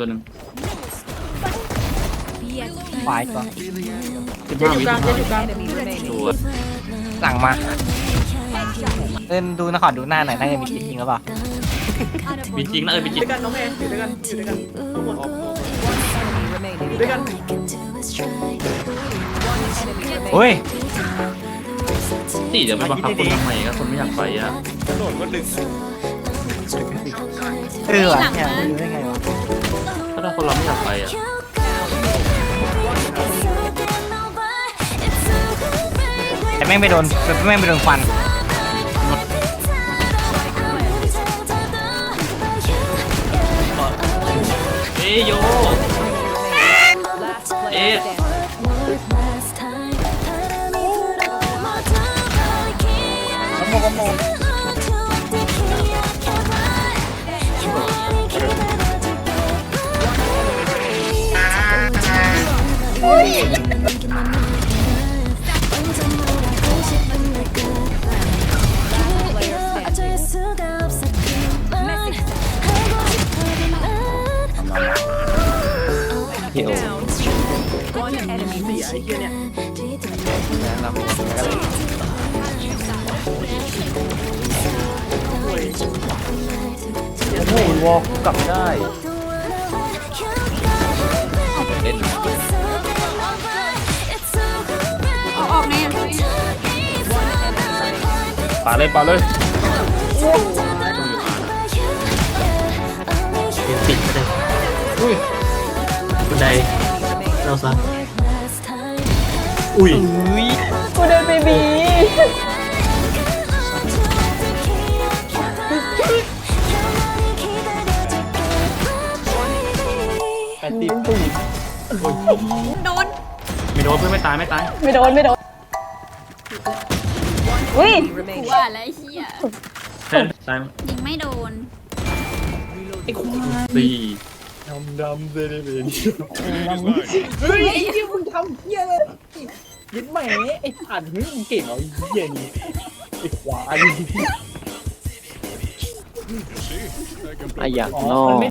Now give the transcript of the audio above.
ตัวหนึ่งควายก่อนสิบเจ็ดห้าอยู่วิกลางเจ็ดอยู่กลางตัวหลังมาเดินดูนะขอดูหน้าหน่อยน่าจะมีจริงหรือเปล่ามีจริงนะเออมีจริงด้วยกันน้องแอร์อยู่ด้วยกันอยู่ด้วยกันทุกคนอยู่ด้วยกันเฮ้ยสี่จะไปบังคับคนทำไมก็คนไม่อยากไปอะเออว่ะเนี่ยรู้ได้ไงวะถ้า คนเราไม่อยากไปอะแต่แม่งไปโดนแม่งไปโดนควันเอยโยเอ๊ะโมกโเฮียโอเสียไอ้เหี้ยเนี่ยแล้วก็เลยโอ้ยวอลกลับได้เล่นาเลยปาเลยยืนติดไปเลยอุ้ยบันไดเราซะอุ้ยอุ้ยกูเดินไปบีแปดสิบโดน ไม่โดนเพื่อนไม่ตายไม่ตาย ไม่โดน ไม่โดน อุ้ย กูว่าอะไรเฮียแค่ตายยิงไม่โดนสี่ ดำดำเซเลเบนเฮ้ยไอ้เหี้ยมึงทำเหี้ยเลยยึดแหมไอ้ผ่านมึงเก่งเหรอไอ้เหี้ยนี่ไอ้ควายอะอยากนอก